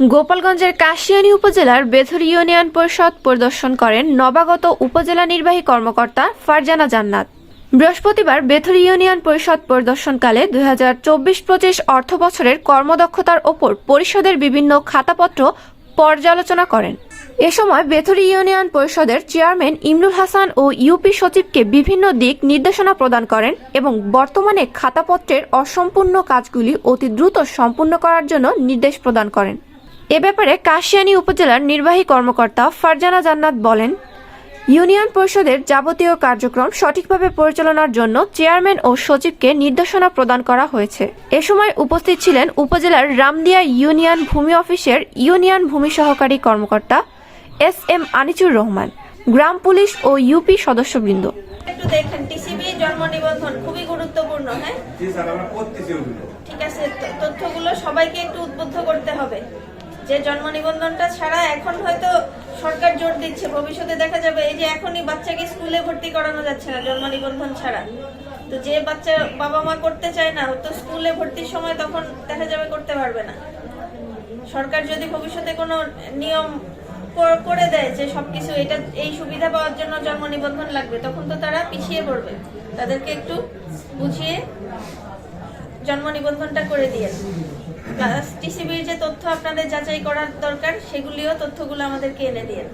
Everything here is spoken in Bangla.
গোপালগঞ্জের কাশিয়ানী উপজেলার বেথুর ইউনিয়ন পরিষদ পরিদর্শন করেন নবাগত উপজেলা নির্বাহী কর্মকর্তা ফারজানা জান্নাত। বৃহস্পতিবার বেথুর ইউনিয়ন পরিষদ পরিদর্শনকালে দুই হাজার চব্বিশ পঁচিশ অর্থ বছরের কর্মদক্ষতার ওপর পরিষদের বিভিন্ন খাতাপত্র পর্যালোচনা করেন। এ সময় বেথুরি ইউনিয়ন পরিষদের চেয়ারম্যান ইমরুল হাসান ও ইউপি সচিবকে বিভিন্ন দিক নির্দেশনা প্রদান করেন এবং বর্তমানে খাতাপত্রের অসম্পূর্ণ কাজগুলি অতি দ্রুত সম্পূর্ণ করার জন্য নির্দেশ প্রদান করেন। এ ব্যাপারে কাশিয়ানী উপজেলার নির্বাহী কর্মকর্তা ফারজানা জান্নাত বলেন ইউনিয়ন পরিষদের যাবতীয় কার্যক্রম সঠিকভাবে পরিচালনার জন্য চেয়ারম্যান ও সচিবকে নির্দেশনা প্রদান করা হয়েছে। এ সময় উপস্থিত ছিলেন উপজেলার রামদিয়া ইউনিয়ন ভূমি অফিসের ইউনিয়ন ভূমি সহকারী কর্মকর্তা এস এম আনিচুর রহমান গ্রাম পুলিশ ও ইউপি সদস্যবৃন্দ। একটু দেখেন টিসিবি জন্ম নিবন্ধন খুবই গুরুত্বপূর্ণ হ্যাঁ? জি স্যার আমরা করতেছি ওগুলো। ঠিক আছে তথ্যগুলো সবাইকে একটু উদ্বুদ্ধ করতে হবে। যে জন্ম নিবন্ধনটা ছাড়া এখন হয়তো সরকার জোর দিচ্ছে, ভবিষ্যতে দেখা যাবে এই যে এখনই বাচ্চাকে স্কুলে ভর্তি করানো যাচ্ছে না জন্ম নিবন্ধন ছাড়া। তো যে বাচ্চা বাবা মা করতে চায় না তো স্কুলে ভর্তির সময় তখন দেখা যাবে করতে পারবে না। সরকার যদি ভবিষ্যতে কোনো নিয়ম করে দেয় যে সবকিছু এটা, এই সুবিধা পাওয়ার জন্য জন্ম নিবন্ধন লাগবে, তখন তো তারা পিছিয়ে পড়বে। তাদেরকে একটু বুঝিয়ে জন্ম নিবন্ধনটা করে দিয়ে। টিসিবির যে তথ্য আপনাদের যাচাই করার দরকার সেগুলিও তথ্যগুলো আমাদেরকে এনে দিয়ে